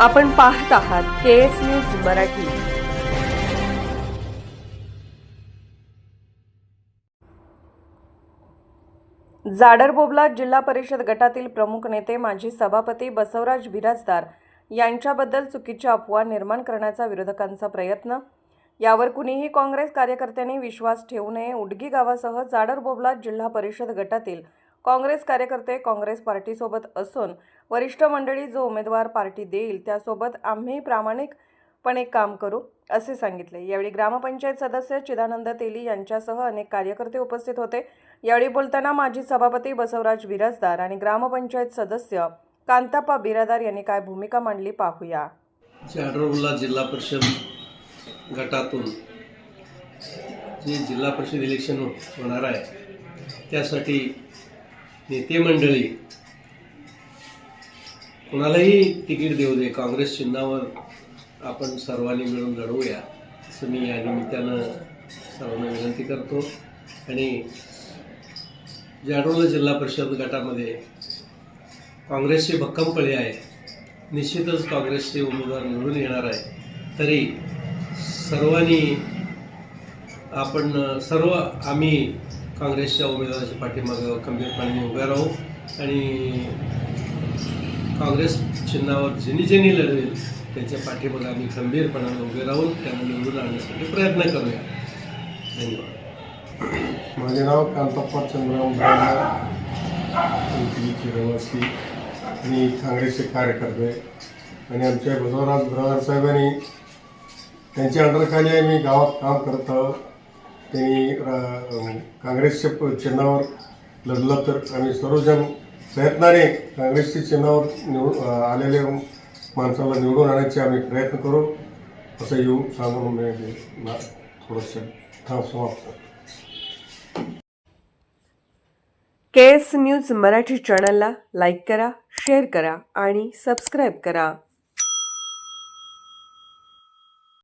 आपण पाहत आहात के एस न्यूज मराठी. जाडरबोबला जिल्हा परिषद गटातील प्रमुख नेते माजी सभापती बसवराज बिराजदार यांच्याबद्दल चुकीच्या अफवा निर्माण करण्याचा विरोधकांचा प्रयत्न. यावर कुणीही काँग्रेस कार्यकर्त्यांनी विश्वास ठेवू नये उडगी गावासह जाडरबोबला जिल्हा परिषद गटातील काँग्रेस कार्यकर्ते काँग्रेस पार्टीसोबत असून वरिष्ठ मंडळी जो उमेदवार पार्टी देईल त्यासोबत आम्ही प्रामाणिकपणे काम करू असे सांगितले. यावेळी ग्रामपंचायत सदस्य चिदानंद तेली यांच्यासह अनेक कार्यकर्ते उपस्थित होते. यावेळी बोलताना माजी सभापती बसवराज बिराजदार आणि ग्रामपंचायत सदस्य कांताप्पा बिरादार यांनी काय भूमिका मांडली पाहूया. जिल्हा परिषद गटातून जे जिल्हा परिषद इलेक्शन होणार आहे त्यासाठी नेते मंडळी कोणालाही तिकीट देऊ दे काँग्रेस चिन्हावर आपण सर्वांनी मिळून लढवूया असं मी या निमित्तानं सर्वांना विनंती करतो. आणि जाडोला जिल्हा परिषद गटामध्ये काँग्रेसचे भक्कम पळे आहे. निश्चितच काँग्रेसचे उमेदवार निवडून येणार आहे. तरी सर्वांनी आपण सर्व आम्ही काँग्रेसच्या उमेदवाराच्या पाठीमागं खंबीरपणे उभे राहू आणि काँग्रेस चिन्हावर ज्यांनी ज्यांनी लढवेल त्यांच्या पाठीमागं आम्ही खंबीरपणाने उभे राहून त्यांना निवडून आणण्यासाठी प्रयत्न करूया. धन्यवाद. माझे नाव कांतप्पा चंद्रराव ब्राह्मण रहिवासी आणि काँग्रेसचे कार्यकर्ते आणि आमच्या बसवराज ब्रदर साहेबांनी त्यांच्या अंडरखाली आम्ही गावात काम करत आहोत. त्यांनी काँग्रेसच्या चिन्हावर लढलं तर आम्ही सर्वजण प्रयत्नाने काँग्रेसच्या चिन्हावर निवड आलेल्या माणसाला निवडून आणायचे आम्ही प्रयत्न करू. असं येऊ सांगून मी थोडंसं थांब समाप्त के एस न्यूज मराठी चॅनलला लाईक करा शेअर करा आणि सबस्क्राईब करा.